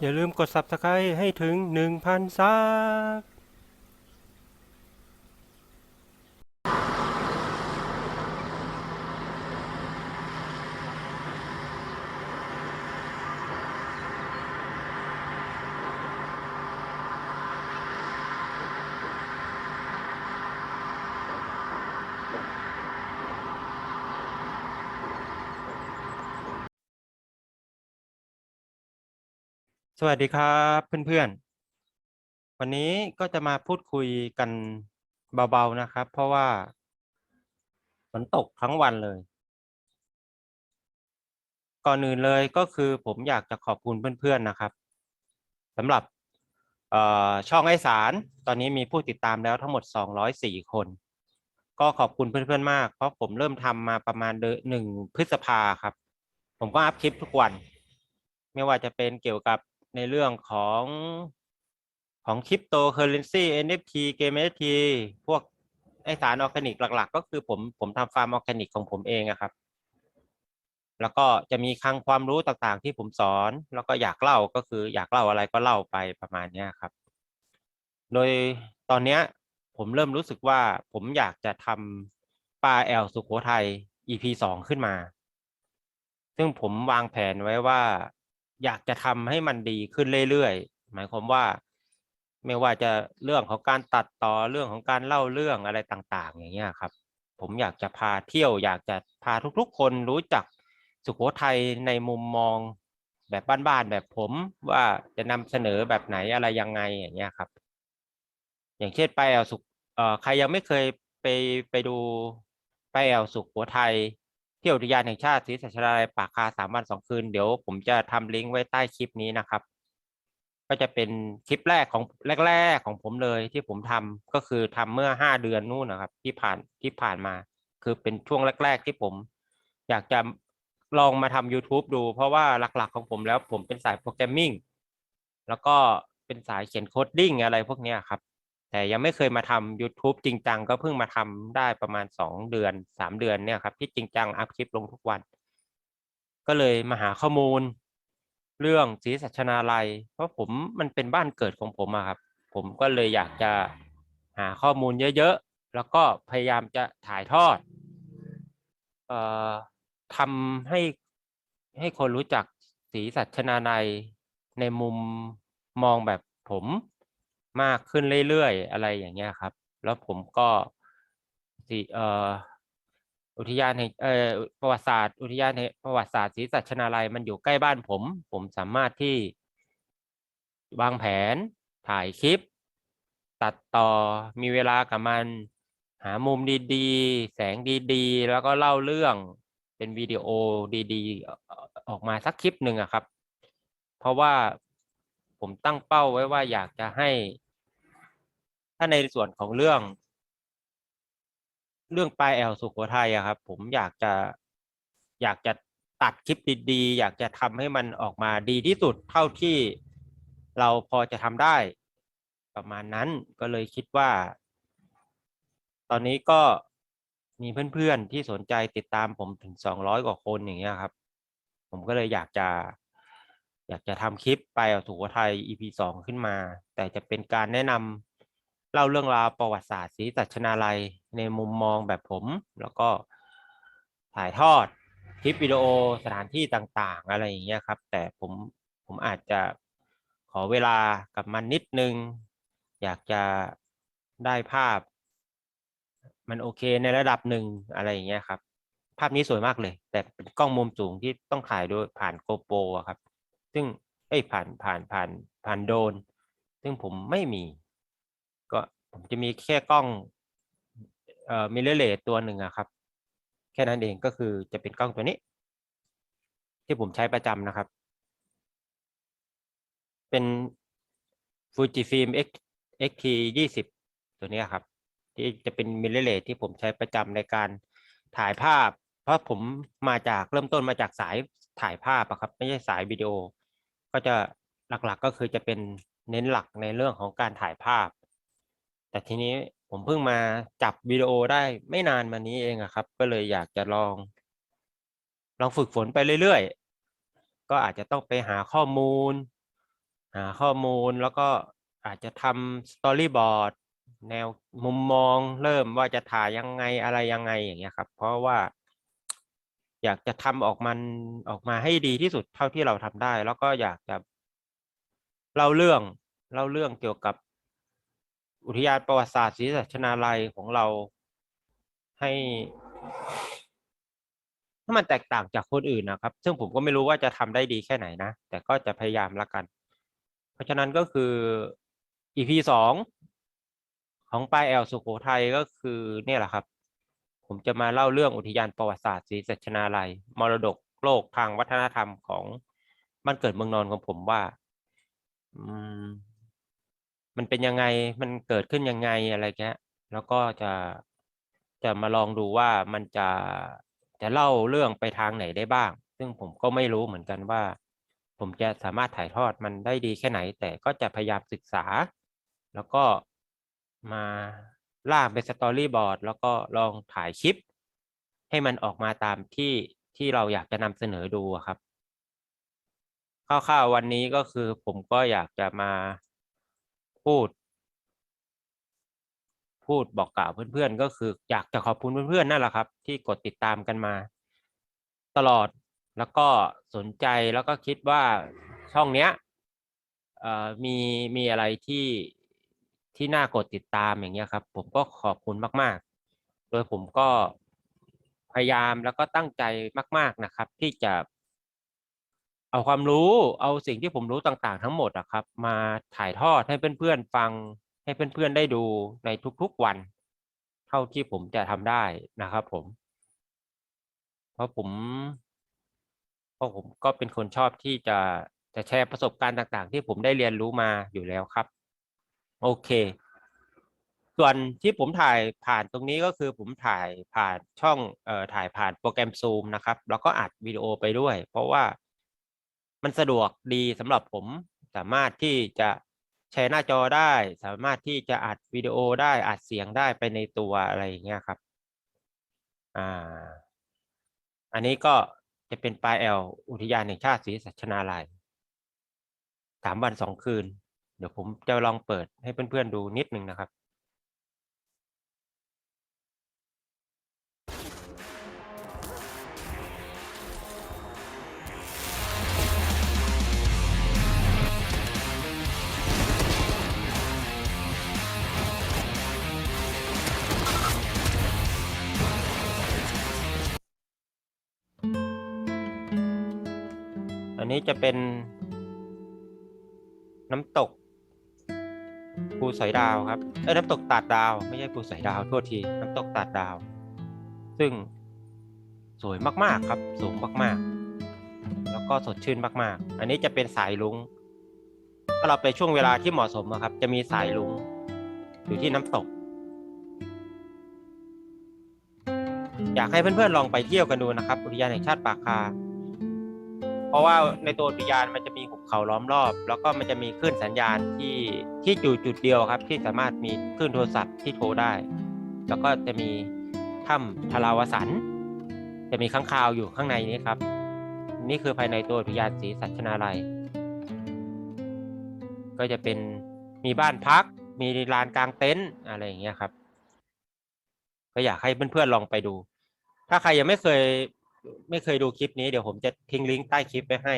อย่าลืมกด subscribe ให้ถึง 1,000ซับ วัสดีครับเพื่อนๆ วันนี้ก็จะมาพูดคุยกันเบาๆนะครับ เพราะว่าฝนตกทั้งวันเลย ก่อนอื่นเลยก็คือผมอยากจะขอบคุณเพื่อนๆนะครับสำหรับช่องไอสาร ตอนนี้มีผู้ติดตามแล้วทั้งหมด 204 คน ก็ขอบคุณเพื่อนๆมาก เพราะผมเริ่มทำมาประมาณเดือนหนึ่งพฤษภาครับ ผมก็อัพคลิปทุกวัน ไม่ว่าจะเป็นเกี่ยวกับ ในเรื่องของของคริปโตเคอเรนซี NFT เกม NFT พวกไอสารออร์แกนิกหลัก ๆ ก็คือผมผมทำฟาร์มออร์แกนิกของผมเองอะครับ แล้วก็จะมีคลังความรู้ต่างๆ ที่ผมสอน แล้วก็อยากเล่าก็คืออยากเล่าอะไรก็เล่าไปประมาณนี้ครับ โดยตอนนี้ผมเริ่มรู้สึกว่าผมอยากจะทำปลาแอลสุโขทัย EP สองขึ้นมา ซึ่งผมวางแผนไว้ว่า อยากจะทำให้มันดีขึ้นเรื่อยๆ หมายความว่า ไม่ว่าจะเรื่องของการตัดต่อเรื่องของการเล่าเรื่องอะไรต่าง ๆ อย่างเงี้ยครับ ผมอยากจะพาเที่ยว อยากจะพาทุกๆ คนรู้จักสุโขทัยในมุมมองแบบบ้านๆแบบผมว่าจะนำเสนอแบบไหนอะไรยังไงอย่างเงี้ยครับ อย่างเช่นไปแอลสุขเออใครยังไม่เคยไปไปดูไปแอลสุโขทัยเที่ย ที่อุทยานแห่งชาติศรีสัชนาลัยปากคาสามวันสองคืนเดี๋ยวผมจะทำลิงก์ไว้ใต้คลิปนี้นะครับ ก็จะเป็นคลิปแรกของแรก ๆของผมเลยที่ผมทำก็คือทำเมื่อห้าเดือนนู่นนะครับ ที่ผ่านที่ผ่านมา คือเป็นช่วงแรก ๆ ที่ผม อยากจะลองมาทำ YouTube ดู เพราะว่าหลัก ๆ ของผมแล้วผมเป็นสายโปรแกรมมิ่งแล้วก็เป็นสายเขียนโคดดิ้งอะไรพวกนี้ครับ แต่ยังไม่เคยมาทำ YouTube จริงจังก็เพิ่งมาทำได้ประมาณสองเดือนสามเดือนเนี่ยครับที่จริงจังอัพคลิปลงทุกวัน ก็เลยมาหาข้อมูล เรื่องศรีสัชนาลัย เพราะผมมันเป็นบ้านเกิดของผมอะครับ ผมก็เลยอยากจะหาข้อมูลเยอะๆ แล้วก็พยายามจะถ่ายทอดเอ่อทำให้ให้คนรู้จักศรีสัชนาลัยในมุมมองแบบผม มากขึ้นเรื่อยๆ อะไรอย่างเงี้ยครับ แล้วผมก็สิเอ่ออุทยานแห่งเอ่อประวัติศาสตร์อุทยานแห่งประวัติศาสตร์ศรีสัชนาลัยมันอยู่ใกล้บ้านผม ผมสามารถที่วางแผนถ่ายคลิป ตัดต่อมีเวลากับมัน หามุมดีๆ แสงดีๆ แล้วก็เล่าเรื่องเป็นวิดีโอดีๆ ออกมาสักคลิปหนึ่งอะครับ เพราะว่าผมตั้งเป้าไว้ว่าอยากจะให้าในส่วนของเรื่อง เรื่องปลายแอลสุขโขทัยอะครับ ผมอยากจะอยากจะตัดคลิปดีๆ อยากจะทำให้มันออกมาดีที่สุดเท่าที่เราพอจะทำได้ ประมาณนั้นก็เลยคิดว่า ตอนนี้ก็มีเพื่อนๆที่สนใจติดตามผมถึงสองร้อยกว่าคนอย่างเงี้ยครับ ผมก็เลยอยากจะ อยากจะทำคลิปไปเอาสุโขทัย EP สองขึ้นมา แต่จะเป็นการแนะนำ เล่าเรื่องราวประวัติศาสตร์ศรีสัชนาลัยในมุมมองแบบผม แล้วก็ถ่ายทอดคลิปวิดีโอสถานที่ต่างๆ อะไรอย่างเงี้ยครับ แต่ผมผมอาจจะขอเวลากับมันนิดนึง อยากจะได้ภาพ มันโอเคในระดับหนึ่งอะไรอย่างเงี้ยครับ ภาพนี้สวยมากเลย แต่เป็นกล้องมุมสูงที่ต้องถ่ายโดยผ่านโกโปรครับ ซึ่งเอ้ยผ่านผ่านผ่านผ่านโดน ซึ่งผมไม่มี จะมีแค่กล้องเอ่อมิเรเลสตัวหนึ่งอะครับ แค่นั้นเองก็คือจะเป็นกล้องตัวนี้ ที่ผมใช้ประจำนะครับ เป็น Fujifilm X XT ยี่สิบตัวนี้ครับ ที่จะเป็นมิเรเลสที่ผมใช้ประจำในการถ่ายภาพ เพราะผมมาจากเริ่มต้นมาจากสายถ่ายภาพอะครับ ไม่ใช่สายวิดีโอ ก็จะหลักๆก็คือจะเป็นเน้นหลักในเรื่องของการถ่ายภาพ แต่ทีนี้ผมเพิ่งมาจับวิดีโอได้ไม่นานมานี้เองอะครับ ก็เลยอยากจะลอง ลองฝึกฝนไปเรื่อยๆ ก็อาจจะต้องไปหาข้อมูล หาข้อมูลแล้วก็อาจจะทำสตอรี่บอร์ดแนวมุมมองเริ่มว่าจะถ่ายยังไงอะไรยังไงอย่างเงี้ยครับ เพราะว่า อยากจะทำออกมันออกมาให้ดีที่สุดเท่าที่เราทำได้ แล้วก็อยากจะเล่าเรื่องเล่าเรื่องเกี่ยวกับ อุทยานประวัติศาสตร์ศรีสัชนาลัยของเราให้ให้มันแตกต่างจากคนอื่นนะครับ ซึ่งผมก็ไม่รู้ว่าจะทำได้ดีแค่ไหนนะ แต่ก็จะพยายามละกัน เพราะฉะนั้นก็คือ EP สองของปลายแอลสุโขทัยก็คือเนี่ยแหละครับ ผมจะมาเล่าเรื่องอุทยานประวัติศาสตร์ศรีสัชนาลัย มรดกโลกทางวัฒนธรรมของบ้านเกิดเมืองนอนของผมว่า อืม มันเป็นยังไงมันเกิดขึ้นยังไงอะไรเงี้ยแล้วก็จะจะมาลองดูว่ามันจะจะเล่าเรื่องไปทางไหนได้บ้าง ซึ่งผมก็ไม่รู้เหมือนกันว่า ผมจะสามารถถ่ายทอดมันได้ดีแค่ไหน แต่ก็จะพยายามศึกษา แล้วก็มาล่างเป็นสตอรี่บอร์ดแล้วก็ลองถ่ายคลิป ให้มันออกมาตามที่ที่เราอยากจะนำเสนอดูครับคร่าวๆวันนี้ก็คือผมก็อยากจะมา พูด พูดบอกกล่าวเพื่อนๆ ก็คืออยากจะขอบคุณเพื่อนๆนั่นแหละครับ ที่กดติดตามกันมา ตลอดแล้วก็สนใจแล้วก็คิดว่าช่องเนี้ยมีมีอะไรที่ที่น่ากดติดตามอย่างเงี้ยครับ ผมก็ขอบคุณมากๆ โดยผมก็พยายามแล้วก็ตั้งใจมาก ๆนะครับ ที่จะ เอาความรู้เอาสิ่งที่ผมรู้ต่างๆ ทั้งหมดอะครับ มาถ่ายทอดให้เพื่อนๆฟัง ให้เพื่อนๆได้ดูในทุกๆวัน เท่าที่ผมจะทำได้นะครับผม เพราะผมเพราะผมก็เป็นคนชอบที่จะจะแชร์ประสบการณ์ต่างๆ ที่ผมได้เรียนรู้มาอยู่แล้วครับ โอเค ส่วนที่ผมถ่ายผ่านตรงนี้ก็คือผมถ่ายผ่านช่องเอ่อถ่ายผ่านโปรแกรม Zoom นะครับ แล้วก็อัดวิดีโอไปด้วย เพราะว่า มันสะดวกดีสำหรับผมสามารถที่จะแชร์หน้าจอได้ สามารถที่จะอัดวิดีโอได้อัดเสียงได้ไปในตัวอะไรอย่างเงี้ยครับอ่าอันนี้ก็จะเป็นปลายแอลอุทยานแห่งชาติศรีสัชนาลัยสามวันสองคืน เดี๋ยวผมจะลองเปิดให้เพื่อนๆดูนิดนึงนะครับ นี้จะเป็น น้ำตกภูสอยดาวครับ เอ้ยน้ำตกตาดดาว ไม่ใช่ภูสอยดาวโทษที น้ำตกตาดดาว ซึ่งสวยมากๆครับ สูงมากๆ แล้วก็สดชื่นมากๆ อันนี้จะเป็นสายลุงถ้าเราไปช่วงเวลาที่เหมาะสมอะครับ จะมีสายลุงอยู่ที่น้ำตก อยากให้เพื่อนๆลองไปเที่ยวกันดูนะครับอุทยานแห่งชาติปากคา ราะว่าในตัวอุทยานมันจะมีหุบเขาล้อมรอบ แล้วก็มันจะมีคลื่นสัญญาณที่ที่อยู่จุดเดียวครับ ที่สามารถมีคลื่นโทรศัพท์ที่โทรได้ แล้วก็จะมีถ้ำทราวสัน จะมีข้างคาวอยู่ข้างในนี้ครับ นี่คือภายในตัวอุทยานศรีสัชนาลัย ก็จะเป็นมีบ้านพัก มีลานกลางเต็นท์อะไรอย่างเงี้ยครับ ก็อยากให้เพื่อนๆลองไปดู ถ้าใครยังไม่เคย ไม่เคยดูคลิปนี้เดี๋ยวผมจะทิ้งลิงก์ใต้คลิปไว้ให้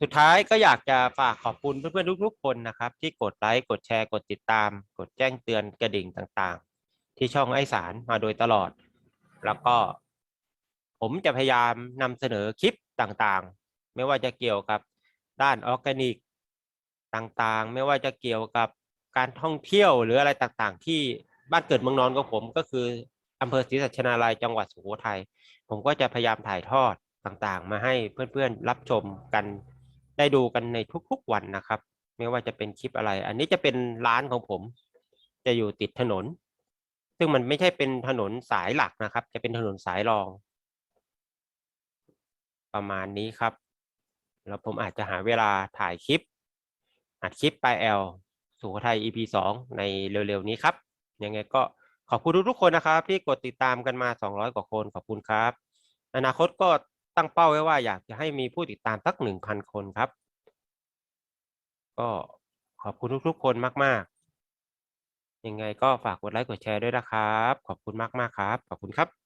สุดท้ายก็อยากจะฝากขอบคุณเพื่อนๆทุกๆคนนะครับ ที่กดไลค์กดแชร์กดติดตาม กดแจ้งเตือนกระดิ่งต่างๆ ที่ช่องไอสารมาโดยตลอด แล้วก็ ผมจะพยายามนำเสนอคลิปต่างๆ ไม่ว่าจะเกี่ยวกับด้านออร์แกนิกต่างๆ ไม่ว่าจะเกี่ยวกับการท่องเที่ยวหรืออะไรต่างๆ ที่บ้านเกิดเมืองนอนของผมก็คืออำเภอศรีสัชนาลัยจังหวัดสุโขทัย ผมก็จะพยายามถ่ายทอดต่างๆ มาให้เพื่อนๆรับชมกันได้ดูกันในทุกๆวันนะครับ ไม่ว่าจะเป็นคลิปอะไร อันนี้จะเป็นร้านของผม จะอยู่ติดถนน ซึ่งมันไม่ใช่เป็นถนนสายหลักนะครับ จะเป็นถนนสายรอง ประมาณนี้ครับ แล้วผมอาจจะหาเวลาถ่ายคลิปอัดคลิปไปแอลสุโขทัย EP สองในเร็วๆนี้ครับ ยังไงก็ ขอบคุณทุกๆคนนะครับ ที่กดติดตามกันมา 200 กว่าคนขอบคุณครับ อนาคตก็ตั้งเป้าไว้ว่าอยากจะให้มีผู้ติดตามสักหนึ่งพันคนครับ ก็ขอบคุณทุกๆ คนมากๆ ยังไงก็ฝากกดไลค์กดแชร์ด้วยนะครับ ขอบคุณมากๆครับ ขอบคุณครับ